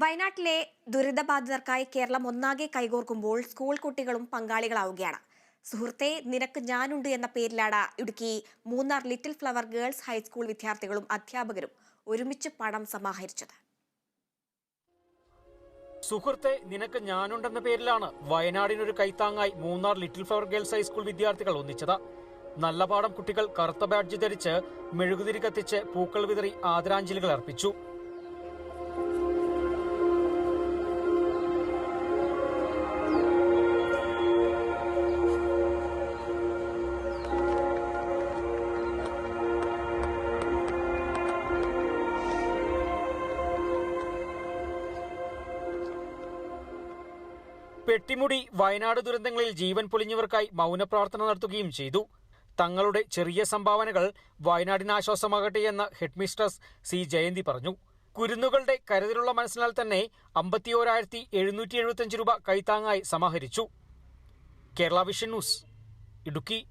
വയനാട്ടിലെ ദുരിതബാധിതർക്കായി കേരളം ഒന്നാകെ കൈകോർക്കുമ്പോൾ സ്കൂൾ കുട്ടികളും പങ്കാളികളാവുകയാണ്. സുഹൃത്തെ നിനക്ക് ഞാനുണ്ട് എന്ന പേരിലാണ് Idukki Munnar little flower girls high school വിദ്യാർത്ഥികളും അധ്യാപകരും ഒരുമിച്ച് പണം സമാഹരിച്ചത്. സുഹൃത്തെ നിനക്ക് ഞാനുണ്ടെന്ന പേരിലാണ് വയനാടിനൊരു കൈത്താങ്ങായി Munnar little flower girls high school വിദ്യാർത്ഥികൾ ഒന്നിച്ചത്. നല്ല പാടം കുട്ടികൾ കറുത്ത ബാഡ്ജ് ധരിച്ച് മെഴുകുതിരി കത്തിച്ച് പൂക്കൾ വിതറി ആദരാഞ്ജലികൾ അർപ്പിച്ചു. പെട്ടിമുടി വയനാട് ദുരന്തങ്ങളിൽ ജീവൻ പൊലിഞ്ഞവർക്കായി മൗനപ്രാർത്ഥന നടത്തുകയും ചെയ്തു. തങ്ങളുടെ ചെറിയ സംഭാവനകൾ വയനാടിന് ആശ്വാസമാകട്ടെ എന്ന് ഹെഡ്മിസ്ട്രസ് സി. ജയന്തി പറഞ്ഞു. കുരുന്നുകളുടെ കരുതലുള്ള മനസ്സിനാൽ തന്നെ അമ്പത്തിയോരായിരത്തി എഴുന്നൂറ്റി എഴുപത്തിയഞ്ച് രൂപ കൈത്താങ്ങായി സമാഹരിച്ചു. Kerala vision news Idukki.